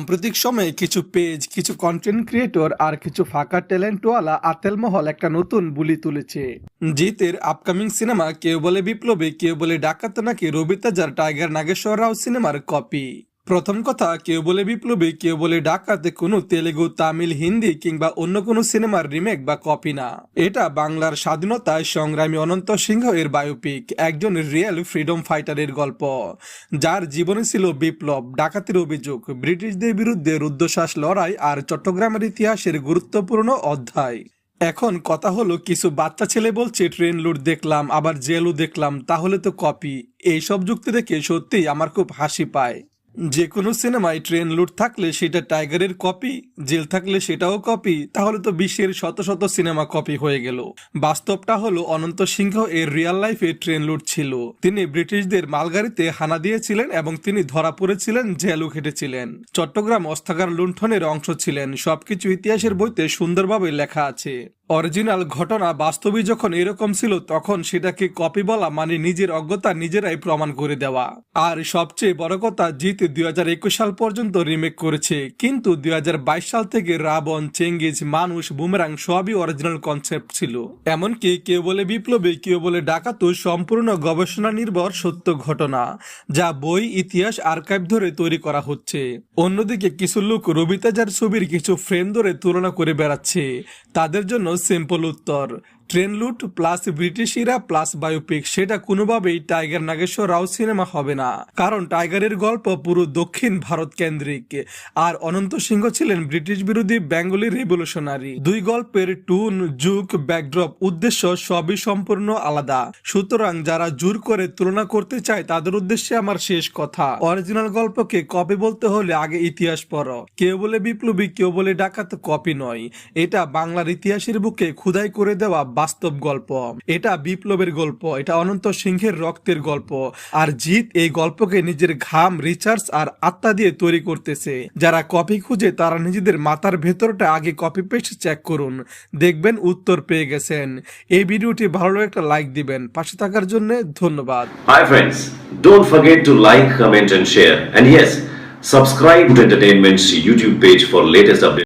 সাম্প্রতিক সময়ে কিছু পেজ কিছু কন্টেন্ট ক্রিয়েটর আর কিছু ফাঁকা ট্যালেন্টওয়ালা আতেল মহল একটা নতুন বুলি তুলেছে। জিতের আপকামিং সিনেমা কেউ বলে বিপ্লবী, কেউ বলে ডাকাত নাকি রবিতাজার টাইগার নাগেশ্বর রাও সিনেমার কপি প্রথম কথা, কেউ বলে বিপ্লবী, কেউ বলে ডাকাতে, কোনো তেলেগু, তামিল, হিন্দি কিংবা অন্য কোনো সিনেমার রিমেক বা কপি না। এটা বাংলার স্বাধীনতায় সংগ্রামী অনন্ত সিংহ এর বায়োপিক, একজন রিয়েল ফ্রিডম ফাইটারের গল্প, যার জীবনে ছিল বিপ্লব, ডাকাতির অভিযোগ, ব্রিটিশদের বিরুদ্ধে রুদ্ধশ্বাস লড়াই আর চট্টগ্রামের ইতিহাসের গুরুত্বপূর্ণ অধ্যায়। এখন কথা হলো, কিছু বাচ্চা ছেলে বলছে, ট্রেন লুট দেখলাম, আবার জেলও দেখলাম, তাহলে তো কপি। এইসব যুক্তি দেখে সত্যিই আমার খুব হাসি পায়। যে কোনো সিনেমায় ট্রেন লুট থাকলে সেটা টাইগারের কপি, জেল থাকলে সেটাও কপি, তাহলে তো বিশ্বের শত শত সিনেমা কপি হয়ে গেল। বাস্তবটা হলো অনন্ত সিংহ এর রিয়াল লাইফে ট্রেন লুট ছিল। তিনি ব্রিটিশদের মালগাড়িতে হানা দিয়েছিলেন এবং তিনি ধরা পড়েছিলেন, জেলও খেটেছিলেন। চট্টগ্রাম অস্ত্রাগার লুণ্ঠনের অংশ ছিলেন। সবকিছু ইতিহাসের বইতে সুন্দরভাবে লেখা আছে। অরিজিনাল ঘটনা বাস্তবে যখন এরকম ছিল, তখন সেটাকে কপি বলা মানে নিজের অজ্ঞতা নিজেরাই প্রমাণ করে দেওয়া। আর সবচেয়ে বড় কথা জিত দুই সাল পর্যন্ত রিমেক করেছে। কিন্তু দু হাজার বাইশ সাল থেকে রাবণ, চেঙ্গিজ, মানুষ, বুমেরাং সবই অরিজিনাল কনসেপ্ট ছিল। এমনকি কেউ বলে বিপ্লবী, কেউ বলে ডাকাতও সম্পূর্ণ গবেষণা নির্ভর সত্য ঘটনা, যা বই, ইতিহাস আর্কাইভ ধরে তৈরি করা হচ্ছে। অন্যদিকে কিছু লোক রবিতাজার ছবির কিছু ফ্রেম ধরে তুলনা করে বেড়াচ্ছে। তাদের জন্য সিম্পল উত্তর ট্রেন লুট plus British era plus biopic, সেটা কোনোভাবেই টাইগার নাগেশ্বর রাও সিনেমা হবে না। কারণ টাইগারের গল্প পুরো দক্ষিণ ভারত কেন্দ্রিক। আর অনন্ত সিংহ ছিলেন ব্রিটিশ বিরোধী বেঙ্গলি রেভলিউশনারি। দুই গল্পের টুন, যুগ, ব্যাকড্রপ, উদ্দেশ্য সবই সম্পূর্ণ আলাদা। সুতরাং যারা জোর করে তুলনা করতে চায়, তাদের উদ্দেশ্যে আমার শেষ কথা। অরিজিনাল গল্পকে কপি বলতে হলে আগে ইতিহাস পড়ো। কেউ বলে বিপ্লবী, কেউ বলে ডাকাত, কপি নয়। এটা বাংলার ইতিহাসের বুকে খুদাই করে দেওয়া বাস্তব গল্প। এটা বিপ্লবের গল্প এটা অনন্ত সিংহের রক্তের গল্প। আর জিত এই গল্পকে নিজের ঘাম রিচার্জ আর আত্মা দিয়ে তৈরি করতেছে। যারা কপি খুঁজে তারা নিজেদের মাথার ভেতরটা আগে কপি পেস্ট চেক করুন। দেখবেন উত্তর পেয়ে গেছেন। এই ভিডিওটি ভালো একটা লাইক দিবেন। পাশে থাকার জন্য ধন্যবাদ। Hi friends, don't forget to like, comment and share. And yes, subscribe to Entertainment's YouTube page for latest updates.